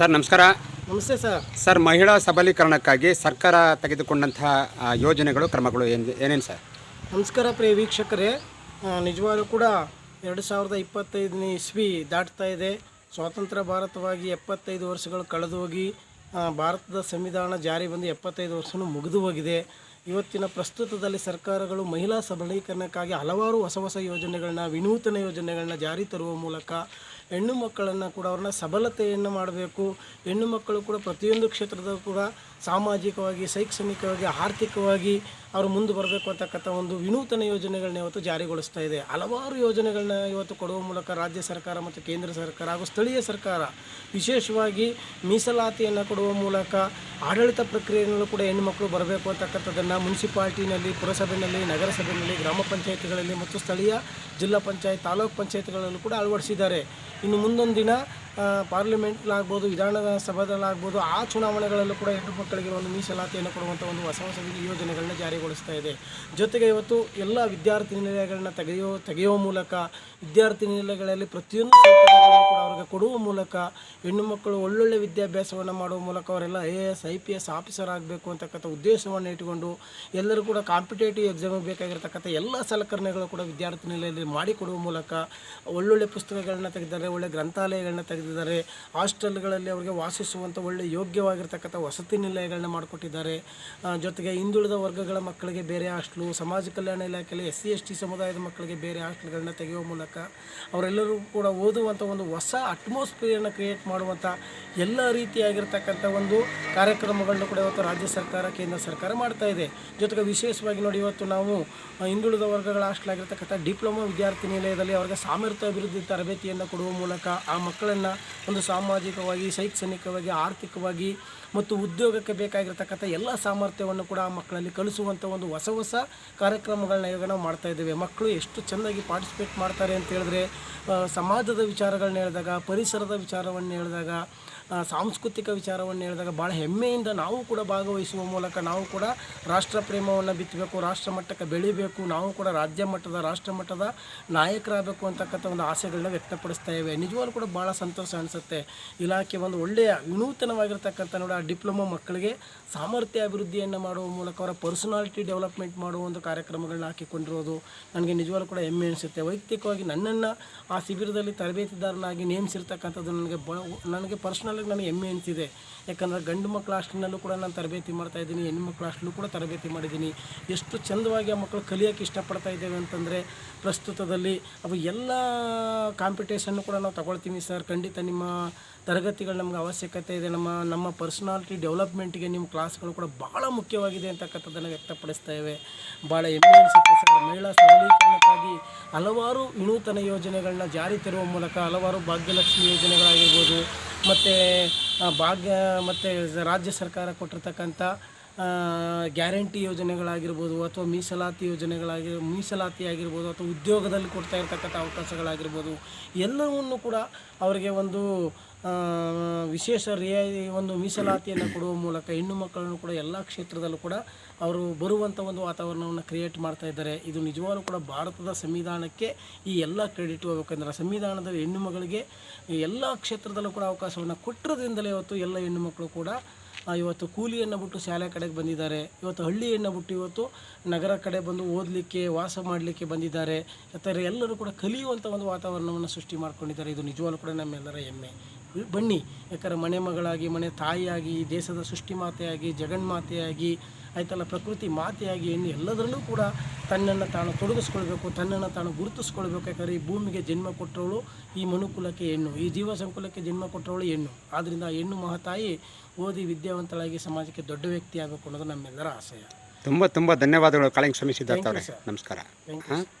Sir ನಮಸ್ಕಾರ. ನಮಸ್ತೆ sir. Sir ಮಹಿಳಾ ಸಬಲೀಕರಣಕ್ಕಾಗಿ ಸರ್ಕಾರ ತೆಗೆದುಕೊಂಡಂತಹ ಆ, ಯೋಜನೆಗಳು ಕ್ರಮಗಳು ಏನು ಏನೇನು ಸರ್? ನಮಸ್ಕಾರ ಪ್ರಿಯ ವೀಕ್ಷಕರೇ. ಆ, ನಿಜವಾಗ್ಲೂ ಕೂಡ ಎರಡು ಸಾವಿರದ ಇಪ್ಪತ್ತೈದನೇ ಇಸ್ವಿ ದಾಟ್ತಾ ಇದೆ. ಸ್ವಾತಂತ್ರ್ಯ ಭಾರತವಾಗಿ ಎಪ್ಪತ್ತೈದು ವರ್ಷಗಳು ಕಳೆದು ಹೋಗಿ ಆ, ಭಾರತದ ಸಂವಿಧಾನ ಜಾರಿ ಬಂದು ಎಪ್ಪತ್ತೈದು ವರ್ಷವೂ ಮುಗಿದು ಹೋಗಿದೆ. ಇವತ್ತಿನ ಪ್ರಸ್ತುತದಲ್ಲಿ ಸರ್ಕಾರಗಳು ಮಹಿಳಾ ಸಬಲೀಕರಣಕ್ಕಾಗಿ ಹಲವಾರು ಹೊಸ ಹೊಸ ಯೋಜನೆಗಳನ್ನ, ವಿನೂತನ ಯೋಜನೆಗಳನ್ನ ಜಾರಿ ತರುವ ಮೂಲಕ ಹೆಣ್ಣು ಮಕ್ಕಳನ್ನು ಕೂಡ ಅವ್ರನ್ನ ಸಬಲತೆಯನ್ನು ಮಾಡಬೇಕು. ಹೆಣ್ಣು ಮಕ್ಕಳು ಕೂಡ ಪ್ರತಿಯೊಂದು ಕ್ಷೇತ್ರದಲ್ಲೂ ಕೂಡ ಸಾಮಾಜಿಕವಾಗಿ, ಶೈಕ್ಷಣಿಕವಾಗಿ, ಆರ್ಥಿಕವಾಗಿ ಅವರು ಮುಂದೆ ಬರಬೇಕು ಅಂತಕ್ಕಂಥ ಒಂದು ವಿನೂತನ ಯೋಜನೆಗಳನ್ನ ಇವತ್ತು ಜಾರಿಗೊಳಿಸ್ತಾ ಇದೆ. ಹಲವಾರು ಯೋಜನೆಗಳನ್ನ ಇವತ್ತು ಕೊಡುವ ಮೂಲಕ ರಾಜ್ಯ ಸರ್ಕಾರ ಮತ್ತು ಕೇಂದ್ರ ಸರ್ಕಾರ ಹಾಗೂ ಸ್ಥಳೀಯ ಸರ್ಕಾರ ವಿಶೇಷವಾಗಿ ಮೀಸಲಾತಿಯನ್ನು ಕೊಡುವ ಮೂಲಕ ಆಡಳಿತ ಪ್ರಕ್ರಿಯೆಯಲ್ಲೂ ಕೂಡ ಹೆಣ್ಣುಮಕ್ಕಳು ಬರಬೇಕು ಅಂತಕ್ಕಂಥದ್ದನ್ನು ಮುನ್ಸಿಪಾಲ್ಟಿನಲ್ಲಿ ಪುರಸಭೆಯಲ್ಲಿ ನಗರಸಭೆಯಲ್ಲಿ ಗ್ರಾಮ ಪಂಚಾಯತಿಗಳಲ್ಲಿ ಮತ್ತು ಸ್ಥಳೀಯ ಜಿಲ್ಲಾ ಪಂಚಾಯತ್, ತಾಲೂಕು ಪಂಚಾಯತ್ಗಳಲ್ಲೂ ಕೂಡ ಅಳವಡಿಸಿದ್ದಾರೆ. ಇನ್ನು ಮುಂದೊಂದು ದಿನ ಪಾರ್ಲಿಮೆಂಟ್ಲಾಗ್ಬೋದು, ವಿಧಾನಸಭೆದಲ್ಲಾಗ್ಬೋದು, ಆ ಚುನಾವಣೆಗಳಲ್ಲೂ ಕೂಡ ಹೆಣ್ಣು ಮಕ್ಕಳಿಗೆ ಒಂದು ಮೀಸಲಾತಿಯನ್ನು ಕೊಡುವಂಥ ಒಂದು ಹೊಸ ಹೊಸ ಯೋಜನೆಗಳನ್ನ ಜಾರಿಗೊಳಿಸ್ತಾ ಇದೆ. ಜೊತೆಗೆ ಇವತ್ತು ಎಲ್ಲ ವಿದ್ಯಾರ್ಥಿ ನಿಲಯಗಳನ್ನ ತೆಗೆಯೋ, ತೆಗೆಯುವ ಮೂಲಕ, ವಿದ್ಯಾರ್ಥಿ ನಿಲಯಗಳಲ್ಲಿ ಪ್ರತಿಯೊಂದು ಕೂಡ ಅವರಿಗೆ ಕೊಡುವ ಮೂಲಕ, ಹೆಣ್ಣು ಮಕ್ಕಳು ಒಳ್ಳೊಳ್ಳೆ ವಿದ್ಯಾಭ್ಯಾಸವನ್ನು ಮಾಡುವ ಮೂಲಕ ಅವರೆಲ್ಲ I A S I P S officer ಆಗಬೇಕು ಅಂತಕ್ಕಂಥ ಉದ್ದೇಶವನ್ನು ಇಟ್ಟುಕೊಂಡು, ಎಲ್ಲರೂ ಕೂಡ ಕಾಂಪಿಟೇಟಿವ್ ಎಕ್ಸಾಮಿಗೆ ಬೇಕಾಗಿರ್ತಕ್ಕಂಥ ಎಲ್ಲ ಸಲಕರಣೆಗಳು ಕೂಡ ವಿದ್ಯಾರ್ಥಿ ನಿಲಯದಲ್ಲಿ ಮಾಡಿಕೊಡುವ ಮೂಲಕ ಒಳ್ಳೊಳ್ಳೆ ಪುಸ್ತಕಗಳನ್ನ ತೆಗೆದಿದ್ದಾರೆ, ಒಳ್ಳೆ ಗ್ರಂಥಾಲಯಗಳನ್ನ ತೆಗೆದಿದ್ದಾರೆ. ಹಾಸ್ಟೆಲ್ಗಳಲ್ಲಿ ಅವರಿಗೆ ವಾಸಿಸುವಂಥ ಒಳ್ಳೆ ಯೋಗ್ಯವಾಗಿರ್ತಕ್ಕಂಥ ವಸತಿ ನಿಲಯಗಳನ್ನ ಮಾಡಿಕೊಟ್ಟಿದ್ದಾರೆ. ಜೊತೆಗೆ ಹಿಂದುಳಿದ ವರ್ಗಗಳ ಮಕ್ಕಳಿಗೆ ಬೇರೆ ಹಾಸ್ಟ್ಲು, ಸಮಾಜ ಕಲ್ಯಾಣ ಇಲಾಖೆಯಲ್ಲಿ ಎಸ್ ಸಿ, ಎಸ್ ಟಿ ಸಮುದಾಯದ ಮಕ್ಕಳಿಗೆ ಬೇರೆ ಹಾಸ್ಟೆಲ್ಗಳನ್ನ ತೆಗೆಯುವ ಮೂಲಕ ಅವರೆಲ್ಲರೂ ಕೂಡ ಓದುವಂಥ ಒಂದು ಹೊಸ ಅಟ್ಮಾಸ್ಫಿಯರನ್ನು ಕ್ರಿಯೇಟ್ ಮಾಡುವಂಥ ಎಲ್ಲ ರೀತಿಯಾಗಿರ್ತಕ್ಕಂಥ ಒಂದು ಕಾರ್ಯಕ್ರಮಗಳನ್ನು ಕೂಡ ಇವತ್ತು ರಾಜ್ಯ ಸರ್ಕಾರ, ಕೇಂದ್ರ ಸರ್ಕಾರ ಮಾಡ್ತಾ ಇದೆ. ಜೊತೆಗೆ ವಿಶೇಷವಾಗಿ ನೋಡಿ ಇವತ್ತು ನಾವು ಹಿಂದುಳಿದ ವರ್ಗಗಳ ಹಾಸ್ಟೆಲ್ ಆಗಿರ್ತಕ್ಕಂಥ ಡಿಪ್ಲೊಮಾ ವಿದ್ಯಾರ್ಥಿ ನಿಲಯದಲ್ಲಿ ಅವರಿಗೆ ಸಾಮರ್ಥ್ಯ ಅಭಿವೃದ್ಧಿ ತರಬೇತಿಯನ್ನು ಕೊಡುವ ಮೂಲಕ ಆ ಮಕ್ಕಳನ್ನು ಒಂದು ಸಾಮಾಜಿಕವಾಗಿ, ಶೈಕ್ಷಣಿಕವಾಗಿ, ಆರ್ಥಿಕವಾಗಿ ಮತ್ತು ಉದ್ಯೋಗಕ್ಕೆ ಬೇಕಾಗಿರ್ತಕ್ಕಂಥ ಎಲ್ಲ ಸಾಮರ್ಥ್ಯವನ್ನು ಕೂಡ ಆ ಮಕ್ಕಳಲ್ಲಿ ಕಲಿಸುವಂಥ ಒಂದು ಹೊಸ ಹೊಸ ಕಾರ್ಯಕ್ರಮಗಳನ್ನ ಇವಾಗ ನಾವು ಮಾಡ್ತಾ ಇದ್ದೇವೆ. ಮಕ್ಕಳು ಎಷ್ಟು ಚೆನ್ನಾಗಿ ಪಾರ್ಟಿಸಿಪೇಟ್ ಮಾಡ್ತಾರೆ ಅಂತ ಹೇಳಿದ್ರೆ ಸಮಾಜದ ವಿಚಾರಗಳನ್ನ ಹೇಳಿದಾಗ, ಪರಿಸರದ ವಿಚಾರವನ್ನು ಹೇಳಿದಾಗ ಸಾಂಸ್ಕೃತಿಕ ವಿಚಾರವನ್ನು ಹೇಳಿದಾಗ ಭಾಳ ಹೆಮ್ಮೆಯಿಂದ ನಾವು ಕೂಡ ಭಾಗವಹಿಸುವ ಮೂಲಕ ನಾವು ಕೂಡ ರಾಷ್ಟ್ರ ಪ್ರೇಮವನ್ನು ಬಿತ್ತಬೇಕು, ರಾಷ್ಟ್ರ ಮಟ್ಟಕ್ಕೆ ಬೆಳಿಬೇಕು, ನಾವು ಕೂಡ ರಾಜ್ಯ ಮಟ್ಟದ, ರಾಷ್ಟ್ರ ಮಟ್ಟದ ನಾಯಕರಾಗಬೇಕು ಅಂತಕ್ಕಂಥ ಒಂದು ಆಸೆಗಳನ್ನ ವ್ಯಕ್ತಪಡಿಸ್ತಾ ಇವೆ. ನಿಜವಾಗ್ಲೂ ಕೂಡ ಭಾಳ ಸಂತೋಷ ಅನಿಸುತ್ತೆ. ಇಲಾಖೆ ಒಂದು ಒಳ್ಳೆಯ ವಿನೂತನವಾಗಿರ್ತಕ್ಕಂಥ ನೋಡಿ, ಆ ಡಿಪ್ಲೊಮಾ ಮಕ್ಕಳಿಗೆ ಸಾಮರ್ಥ್ಯ ಅಭಿವೃದ್ಧಿಯನ್ನು ಮಾಡುವ ಮೂಲಕ ಅವರ ಪರ್ಸನಾಲಿಟಿ ಡೆವಲಪ್ಮೆಂಟ್ ಮಾಡುವ ಒಂದು ಕಾರ್ಯಕ್ರಮಗಳನ್ನ ಹಾಕಿಕೊಂಡಿರೋದು ನನಗೆ ನಿಜವಾಗ್ಲೂ ಕೂಡ ಹೆಮ್ಮೆ ಅನಿಸುತ್ತೆ. ವೈಯಕ್ತಿಕವಾಗಿ ನನ್ನನ್ನು ಆ ಶಿಬಿರದಲ್ಲಿ ತರಬೇತಿದಾರನಾಗಿ ನೇಮಿಸಿರ್ತಕ್ಕಂಥದ್ದು ನನಗೆ ನನಗೆ ಪರ್ಸ್ನಲಾಗಿ ನನಗೆ ಹೆಮ್ಮೆ ಅನಿಸಿದೆ ಯಾಕಂದರೆ ಗಂಡು ಮಕ್ಕಳ ಹಾಸ್ಟೆಲ್ನಲ್ಲೂ ಕೂಡ ನಾನು ತರಬೇತಿ ಮಾಡ್ತಾ ಇದ್ದೀನಿ, ಹೆಣ್ಣು ಮಕ್ಕಳ ಅಷ್ಟಲ್ಲೂ ಕೂಡ ತರಬೇತಿ ಮಾಡಿದ್ದೀನಿ. ಎಷ್ಟು ಚಂದವಾಗಿ ಆ ಮಕ್ಕಳು ಕಲಿಯೋಕ್ಕೆ ಇಷ್ಟಪಡ್ತಾ ಇದ್ದೇವೆ ಅಂತಂದರೆ ಪ್ರಸ್ತುತದಲ್ಲಿ ಅವು ಎಲ್ಲ ಕಾಂಪಿಟೇಷನ್ನು ಕೂಡ ನಾವು ತಗೊಳ್ತೀವಿ ಸರ್. ಖಂಡಿತ ನಿಮ್ಮ ತರಗತಿಗಳು ನಮ್ಗೆ ಅವಶ್ಯಕತೆ ಇದೆ. ನಮ್ಮ ನಮ್ಮ ಪರ್ಸ್ನಾಲಿಟಿ ಡೆವಲಪ್ಮೆಂಟಿಗೆ ನಿಮ್ಮ ಕ್ಲಾಸ್ಗಳು ಕೂಡ ಭಾಳ ಮುಖ್ಯವಾಗಿದೆ ಅಂತಕ್ಕಂಥದ್ದನ್ನು ವ್ಯಕ್ತಪಡಿಸ್ತಾ ಇವೆ. ಭಾಳ ಹೆಮ್ಮೆ ಅನಿಸುತ್ತೆ ಸರ್. ಮಹಿಳಾ ಸಬಲೀಕರಣಕ್ಕಾಗಿ ಹಲವಾರು ವಿನೂತನ ಯೋಜನೆಗಳನ್ನ ಜಾರಿ ತರುವ ಮೂಲಕ, ಹಲವಾರು ಭಾಗ್ಯಲಕ್ಷ್ಮಿ ಯೋಜನೆಗಳಾಗಿರ್ಬೋದು ಮತ್ತು ಭಾಗ್ಯ ಮತ್ತು ರಾಜ್ಯ ಸರ್ಕಾರ ಕೊಟ್ಟಿರ್ತಕ್ಕಂಥ ಗ್ಯಾರಂಟಿ ಯೋಜನೆಗಳಾಗಿರ್ಬೋದು ಅಥವಾ ಮೀಸಲಾತಿ ಯೋಜನೆಗಳಾಗಿ, ಮೀಸಲಾತಿ ಆಗಿರ್ಬೋದು ಅಥವಾ ಉದ್ಯೋಗದಲ್ಲಿ ಕೊಡ್ತಾ ಇರ್ತಕ್ಕಂಥ ಅವಕಾಶಗಳಾಗಿರ್ಬೋದು, ಎಲ್ಲವನ್ನು ಕೂಡ ಅವರಿಗೆ ಒಂದು ವಿಶೇಷ ರಿಯಾಯಿತಿ ಒಂದು ಮೀಸಲಾತಿಯನ್ನು ಕೊಡುವ ಮೂಲಕ ಹೆಣ್ಣು ಮಕ್ಕಳನ್ನು ಕೂಡ ಎಲ್ಲ ಕ್ಷೇತ್ರದಲ್ಲೂ ಕೂಡ ಅವರು ಬರುವಂಥ ಒಂದು ವಾತಾವರಣವನ್ನು ಕ್ರಿಯೇಟ್ ಮಾಡ್ತಾ ಇದ್ದಾರೆ. ಇದು ನಿಜವಾಗ್ಲೂ ಕೂಡ ಭಾರತದ ಸಂವಿಧಾನಕ್ಕೆ ಈ ಎಲ್ಲ ಕ್ರೆಡಿಟ್ ಹೋಗ್ಬೇಕಂದ್ರೆ ಸಂವಿಧಾನದಲ್ಲಿ ಹೆಣ್ಣು ಮಗಳಿಗೆ ಎಲ್ಲ ಕ್ಷೇತ್ರದಲ್ಲೂ ಕೂಡ ಅವಕಾಶವನ್ನು ಕೊಟ್ಟಿರೋದ್ರಿಂದಲೇ ಇವತ್ತು ಎಲ್ಲ ಹೆಣ್ಣು ಮಕ್ಕಳು ಕೂಡ ಇವತ್ತು ಕೂಲಿಯನ್ನು ಬಿಟ್ಟು ಶಾಲೆ ಕಡೆಗೆ ಬಂದಿದ್ದಾರೆ. ಇವತ್ತು ಹಳ್ಳಿಯನ್ನು ಬಿಟ್ಟು ಇವತ್ತು ನಗರ ಕಡೆ ಬಂದು ಓದಲಿಕ್ಕೆ, ವಾಸ ಮಾಡಲಿಕ್ಕೆ ಬಂದಿದ್ದಾರೆ. ಯಾಕಂದರೆ ಎಲ್ಲರೂ ಕೂಡ ಕಲಿಯುವಂಥ ಒಂದು ವಾತಾವರಣವನ್ನು ಸೃಷ್ಟಿ ಮಾಡ್ಕೊಂಡಿದ್ದಾರೆ. ಇದು ನಿಜವಾಗ್ಲೂ ಕೂಡ ನಮ್ಮೆಲ್ಲರ ಹೆಮ್ಮೆ. ಬನ್ನಿ. ಯಾಕಂದ್ರೆ ಮನೆ ಮಗಳಾಗಿ ಮನೆ ತಾಯಿಯಾಗಿ ದೇಶದ ಸೃಷ್ಟಿ ಮಾತೆಯಾಗಿ ಜಗನ್ಮಾತೆಯಾಗಿ ಆಯ್ತಲ್ಲ ಪ್ರಕೃತಿ ಮಾತೆಯಾಗಿ ಹೆಣ್ಣು ಎಲ್ಲದರಲ್ಲೂ ಕೂಡ ತನ್ನನ್ನು ತಾನು ತೊಡಗಿಸ್ಕೊಳ್ಬೇಕು ತನ್ನನ್ನು ತಾನು ಗುರುತಿಸ್ಕೊಳ್ಬೇಕು. ಯಾಕಂದರೆ ಈ ಭೂಮಿಗೆ ಜನ್ಮ ಕೊಟ್ಟವಳು ಈ ಮನುಕುಲಕ್ಕೆ ಹೆಣ್ಣು ಈ ಜೀವ ಸಂಕುಲಕ್ಕೆ ಜನ್ಮ ಕೊಟ್ಟವಳು ಹೆಣ್ಣು. ಆದ್ದರಿಂದ ಹೆಣ್ಣು ಮಹತಾಯಿ ಓದಿ ವಿದ್ಯಾವಂತಳಾಗಿ ಸಮಾಜಕ್ಕೆ ದೊಡ್ಡ ವ್ಯಕ್ತಿ ಆಗಬೇಕು ಅನ್ನೋದು ನಮ್ಮೆಲ್ಲರ ಆಸೆಯ ತುಂಬ ತುಂಬ ಧನ್ಯವಾದಗಳು ಕಾಲಿಂಗ್ ಸ್ವಾಮಿ ಸಿದ್ಧಾರ್ಥ ಅವರೇ. ನಮಸ್ಕಾರ. Thank you